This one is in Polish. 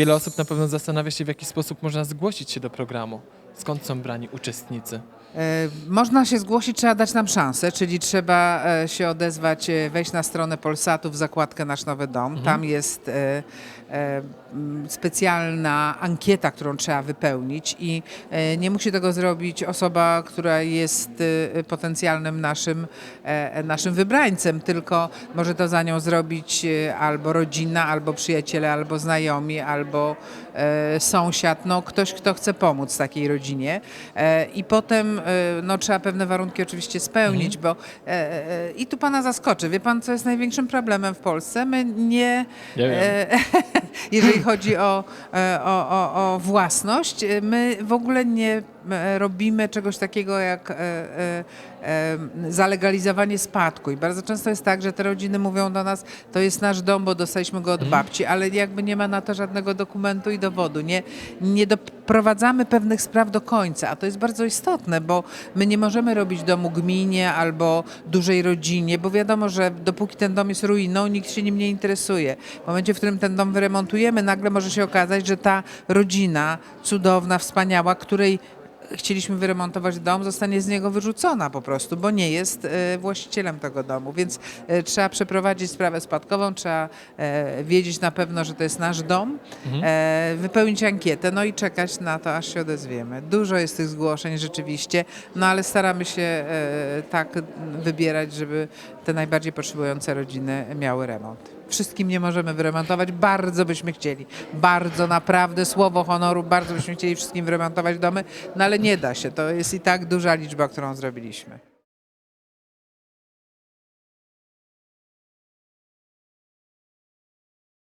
Wiele osób na pewno zastanawia się, w jaki sposób można zgłosić się do programu. Skąd są brani uczestnicy? E, Można się zgłosić, trzeba dać nam szansę, czyli trzeba e, się odezwać, e, wejść na stronę Polsatu w zakładkę Nasz Nowy Dom. Tam jest specjalna ankieta, którą trzeba wypełnić i nie musi tego zrobić osoba, która jest potencjalnym naszym, naszym wybrańcem, tylko może to za nią zrobić albo rodzina, albo przyjaciele, albo znajomi, albo sąsiad, no ktoś, kto chce pomóc takiej rodzinie. I potem no, trzeba pewne warunki oczywiście spełnić, bo e, e, i tu pana zaskoczę. Wie pan, co jest największym problemem w Polsce? My nie, Nie wiem. e, jeżeli chodzi o, e, o, o, o własność, e, my w ogóle nie e, robimy czegoś takiego jak zalegalizowanie spadku. I bardzo często jest tak, że te rodziny mówią do nas, to jest nasz dom, bo dostaliśmy go od babci, ale jakby nie ma na to żadnego dokumentu i dowodu. Nie, nie doprowadzamy pewnych spraw do końca, a to jest bardzo istotne, bo my nie możemy robić domu gminie albo dużej rodzinie, bo wiadomo, że dopóki ten dom jest ruiną, nikt się nim nie interesuje. W momencie, w którym ten dom wyremontujemy, nagle może się okazać, że ta rodzina cudowna, wspaniała, której chcieliśmy wyremontować dom, zostanie z niego wyrzucona po prostu, bo nie jest e, właścicielem tego domu. Więc e, trzeba przeprowadzić sprawę spadkową, trzeba e, wiedzieć na pewno, że to jest nasz dom, e, wypełnić ankietę, no i czekać na to, aż się odezwiemy. Dużo jest tych zgłoszeń rzeczywiście, no ale staramy się tak wybierać, żeby te najbardziej potrzebujące rodziny miały remont. Wszystkim nie możemy wyremontować, bardzo byśmy chcieli. Bardzo, naprawdę, słowo honoru, bardzo byśmy chcieli wszystkim wyremontować domy, no ale nie da się. To jest i tak duża liczba, którą zrobiliśmy.